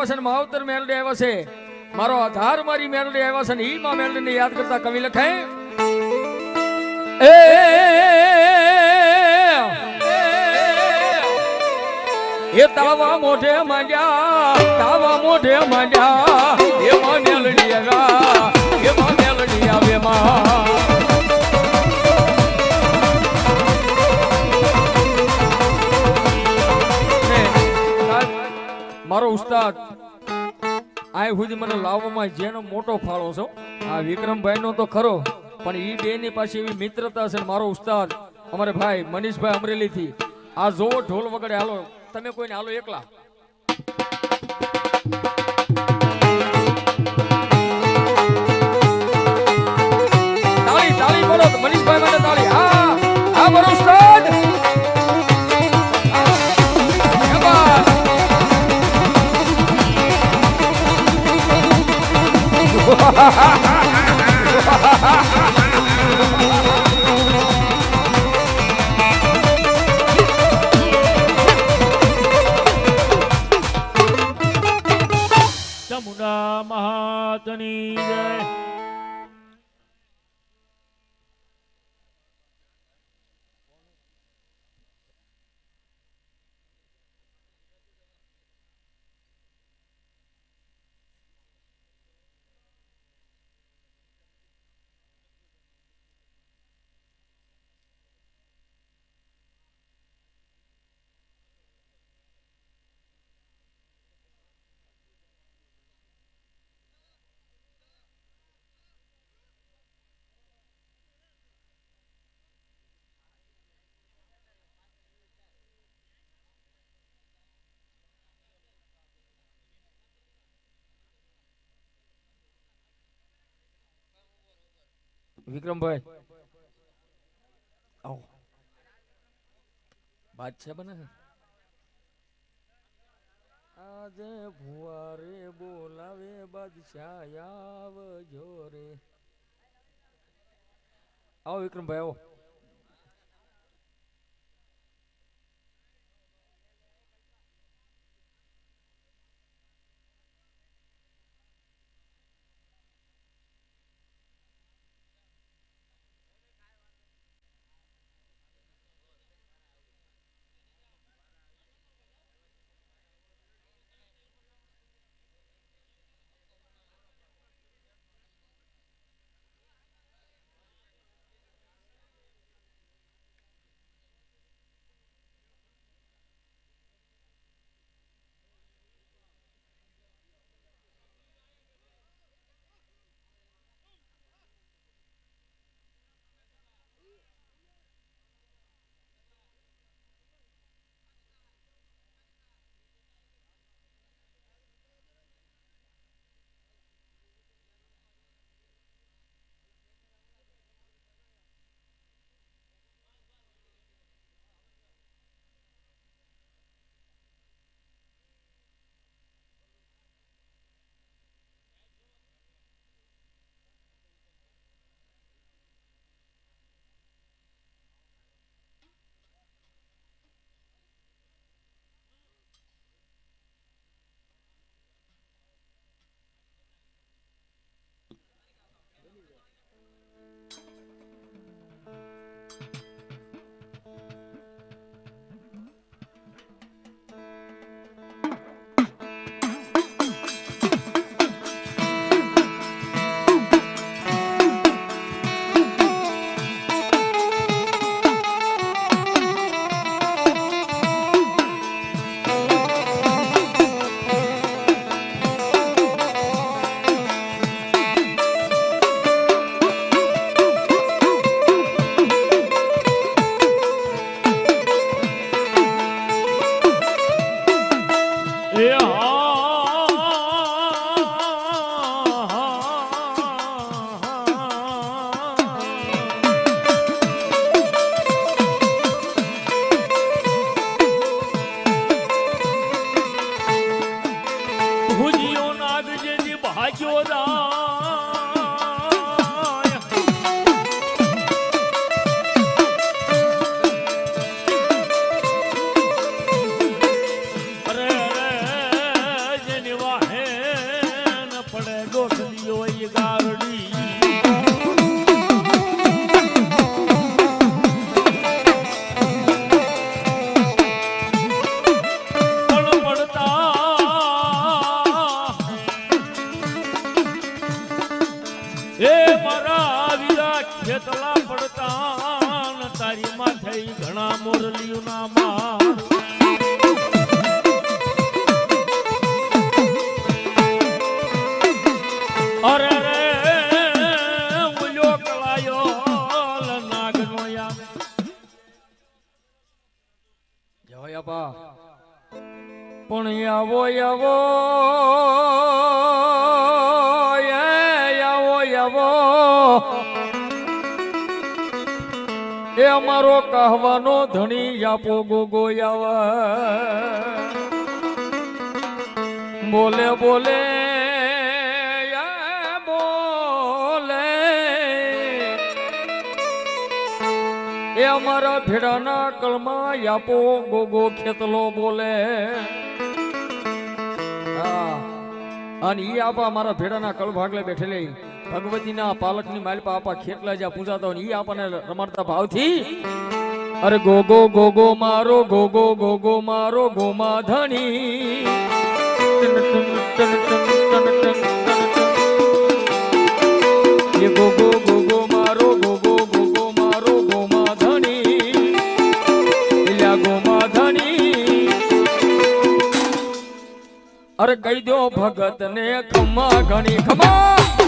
આવ્યા છે માવતર મેલડી આવ્યા છે. મારો આધાર મારી મેલડી આવ્યા છે ને ઈ માં મેલડીને યાદ કરતા કવિ લખે એ તાવા મોઢે માંડ્યા, તાવા મોઢે માંડ્યા એમાં મેલડી આવ્યા એમાં મેલડી આવે માં. મારો ઉસ્તાદ, આય સુધી મને લાવવામાં જેનો મોટો ફાળો છે. આ વિક્રમભાઈ નો તો ખરો, પણ ઈ બે ની પાસે એવી મિત્રતા છે મારો ઉસ્તાદ. અમારે ભાઈ મનીષભાઈ અમરેલી થી આ જોવો ઢોલ વગડે હાલો, તમે કોઈને હાલો એકલા. તાળી તાળી બોલો મનીષભાઈ માટે તાળી. ચામુંડા વિક્રમભાઈ. આવો. બને છે? આજે ભુવારે બોલાવે બાદશાહ આવજો રે. આવો વિક્રમભાઈ આવો. પણ આવો આવો આવો એ અમારો કહેવાનો ધણી આપો ગોગો આવે. બોલે બોલે. એ અમારા ભેડાના કળમાં યાપો ગોગો ખેતલો બોલે અને ઈ આપા અમારા ભેડાના કળ ભાગલે બેઠેલી ભગવતીના પાલકની માલપા આપા ખેતલા જ્યાં પૂજાતા ઈ આપણને રમાડતા ભાવથી, અરે ગોગો ગોગો મારો, ગોગો ગોગો મારો ગોમા ધણી. એ ગોગો અરે કહી દો ભગત ને ખમા ઘણી ખમા!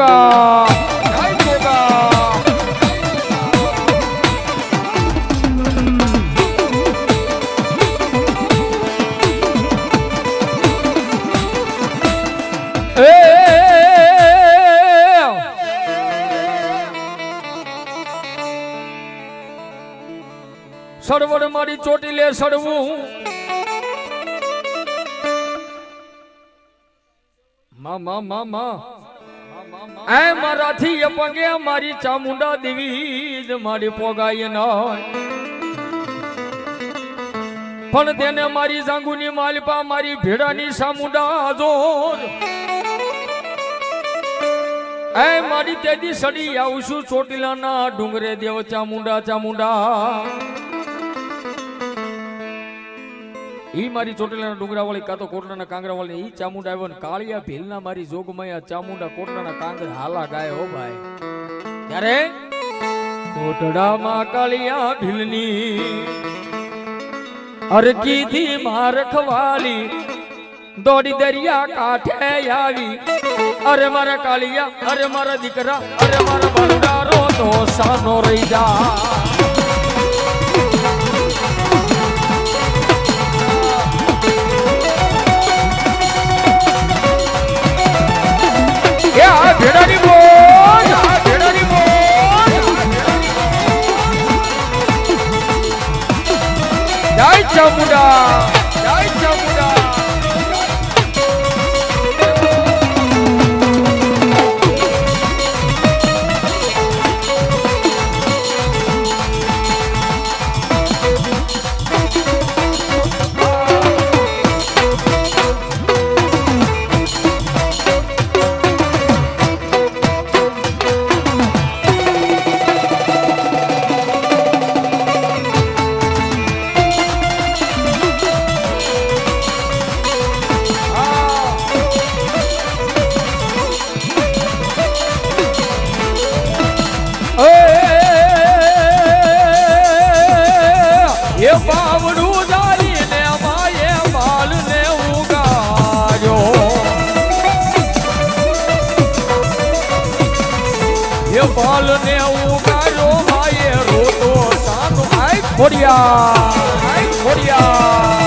ગોગા જય ગોગા સડવડ મારી ચોટીલે સડવું મા મા મા મા એ મારાથી એ પગે મારી ચામુંડા દેવી જ મારી પોગાય ન પણ તેને મારી જાંગુની માલપા મારી ભેડાની સામુંડા જો એ મારી તેદી સડી આવું છું ચોટીલાના ડુંગરે દેવ ચામુંડા ચામુંડા. ઈ મારી ચોટીલાના ડુંગરા વાળી કાં તો કોટડાના કાંગરા વાળી ઈ ચામુંડા આવ્યો ને કાળિયા ભીલના મારી જોગમયા ચામુંડા કોટડાના કાંગરા હાલા ગાય હો ભાઈ. ત્યારે કોટડામાં કાળિયા ભીલની અરકી થી માર ખવાલી, દોડી દરિયા કાંઠે આવી. અરે મારા કાળિયા, અરે મારા દીકરા, અરે મારા ભંડારો તો સાનો રહી જા. ભેડાની બોલ આ ભેડાની ચામુંડા જય ચામુંડા. ખોડિયા ખોડિયા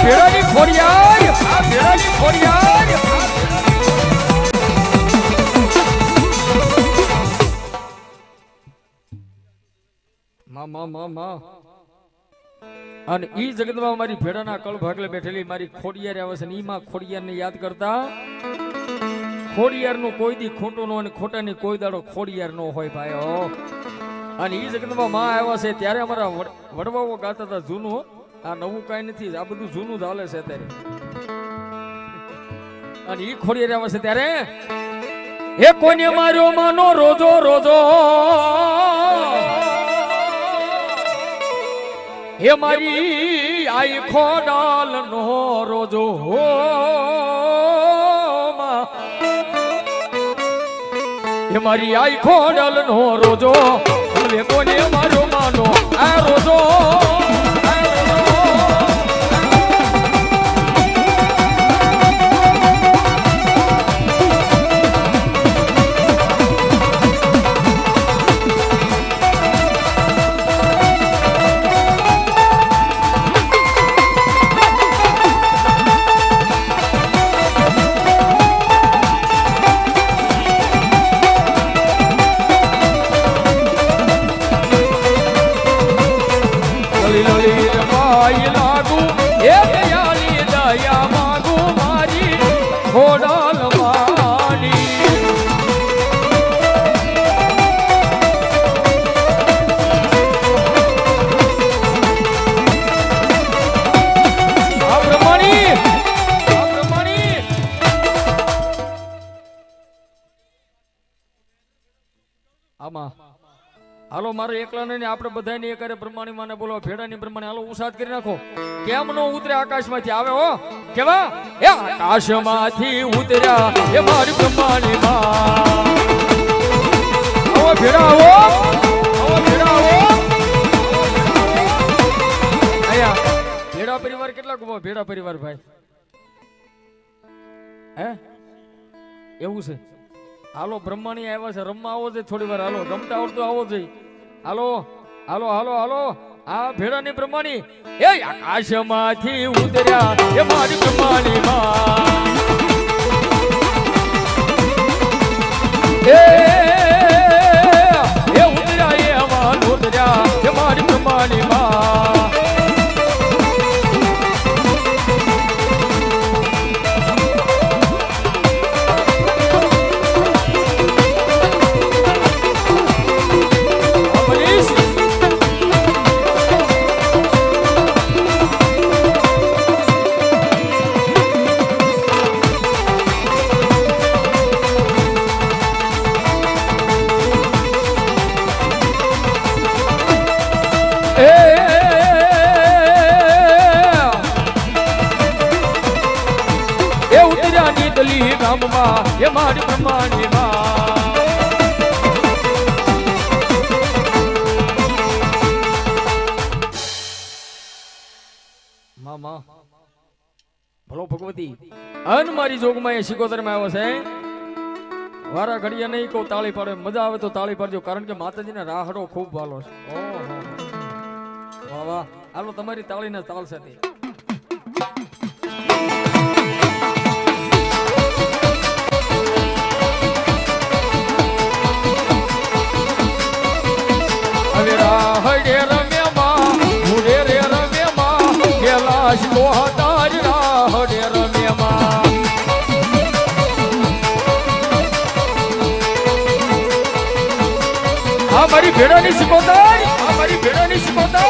ભેડાની આ ભેડાની ખોડિયા માં માં માં અને ઈ જગતમાં મારી ભેડાના કળ ભાગલે બેઠેલી મારી ખોડિયાર આવે છે ને ઈ માં ખોડિયારને યાદ કરતા ખોડિયારનું કોઈ દી ખોટું નો અને ખોટાની કોઈ દાડો ખોડિયાર નો હોય ભાઈ અને એ જગતમાં માં આવ્યા છે ત્યારે અમારા વડ- વડવાઓ ગાતા હતા જૂનું. આ નવું કાંઈ નથી, આ બધું જૂનું જ હાલે છે અત્યારે. અને એ ખોડિયાર આવે છે ત્યારે એ કોને માર્યો માનો રોજો રોજો. હે મારી આઈ ખોડાલ નો રોજો. હો હે મારી આઈ ખોડલ નો રોજો. હવે કોને મારો માનો આ રોજો. હાલો, મારે એકલા નહીં આપણે બધાને એકારે પ્રમાણે માને બોલો ભેડાની પ્રમાણે હાલો ઉસાદ કરી નાખો. કેમ નો ઉતરે આકાશમાંથી? આવે હો. કેવા? એ આકાશમાંથી ઉતર્યા. એ મારી પ્રમાણે આવો, ભેડા આવો. આવો, ભેડા આવો. આયા ભેડા પરિવાર કેટલા કુવો ભેડા પરિવાર, ભાઈ. હે? એવું છે? હાલો, બ્રહ્માણી આવ્યા છે. રમવા આવો છે થોડી વાર. હાલો, રમતા આવડતું આવો છે. હાલો હાલો હાલો હાલો. આ ભેડાની બ્રહ્માણી. એ આકાશમાંથી ઉતર્યા. એ મારી બ્રહ્માણી માં. એ ગામમાં એ મારી બ્રહ્માની માં ભલો ભગવતી, અન મારી જોગમાં એ સિકોતરમાં આવ્યો છે. વારા ઘડિયા નહીં કહું, તાળી પાડે મજા આવે તો તાળી પાડજો, કારણ કે માતાજીને રાહડો ખૂબ વાલો છે. ઓહો. વાહ વાહ. હાલો, તમારી તાળીને તાલ સાથે ભેડોની શિકોતર અમારી ભેડોની શિકોતર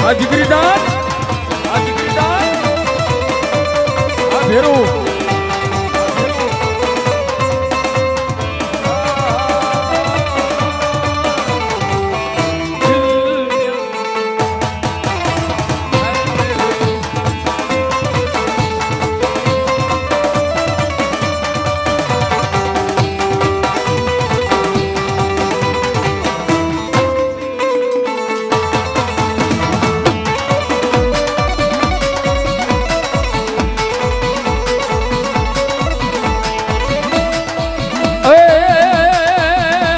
આ દીકરી દાન? આ દીકરી દાન? આ ભેરું.